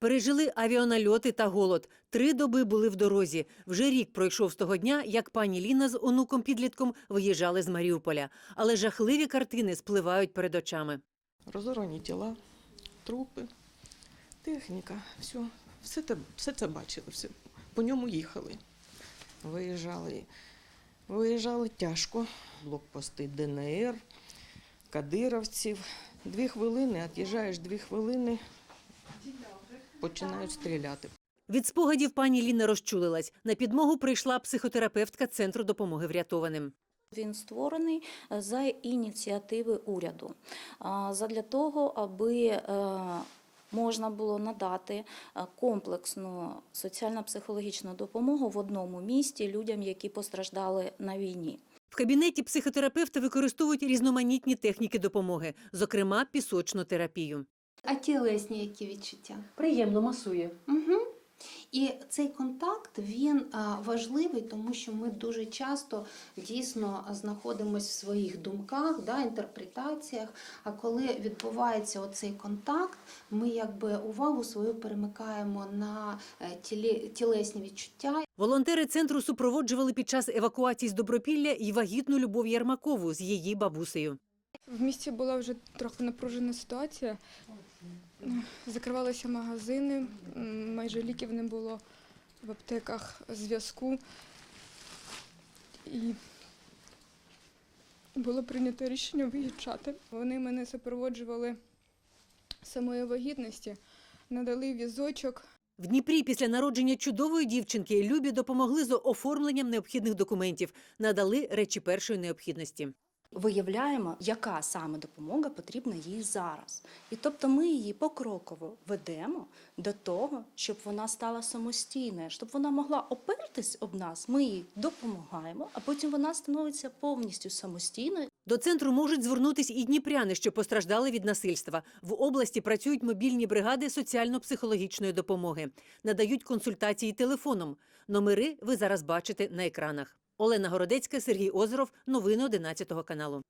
Пережили авіанальоти та голод. Три доби були в дорозі. Вже рік пройшов з того дня, як пані Ліна з онуком підлітком виїжджали з Маріуполя. Але жахливі картини спливають перед очами. Розорвані тіла, трупи, техніка, все. Все, те, все це бачили, все. по ньому їхали. Виїжджали. Виїжджали тяжко. Блокпости ДНР, кадировців. Дві хвилини, від'їжджаєш дві хвилини, починають стріляти. Від спогадів пані Ліна розчулилась. На підмогу прийшла психотерапевтка центру допомоги врятованим. Він створений е, за ініціативи уряду задля того, аби е, можна було надати е, комплексну соціально-психологічну допомогу в одному місті людям, які постраждали на війні. В кабінеті психотерапевти використовують різноманітні техніки допомоги, зокрема пісочну терапію. А тілесні які відчуття? Приємно масує. Угу. І цей контакт він важливий, тому що ми дуже часто дійсно знаходимося в своїх думках, да, інтерпретаціях. А коли відбувається оцей контакт, ми якби увагу свою перемикаємо на е, тілі, тілесні відчуття. Волонтери центру супроводжували під час евакуації з Добропілля і вагітну Любов Єрмакову з її бабусею. В місті була вже трохи напружена ситуація. Закривалися магазини, майже ліків не було в аптеках зв'язку. І було прийнято рішення виїжджати. Вони мене супроводжували самої вагітності, надали візочок. В Дніпрі після народження чудової дівчинки Любі допомогли з оформленням необхідних документів, надали речі першої необхідності. Виявляємо, яка саме допомога потрібна їй зараз. І тобто ми її покроково ведемо до того, щоб вона стала самостійною, щоб вона могла опертись об нас, ми їй допомагаємо, а потім вона становиться повністю самостійною. До центру можуть звернутись і дніпряни, що постраждали від насильства. В області працюють мобільні бригади соціально-психологічної допомоги, надають консультації телефоном. Номери ви зараз бачите на екранах. Олена Городецька, Сергій Озеров. Новини 11 каналу.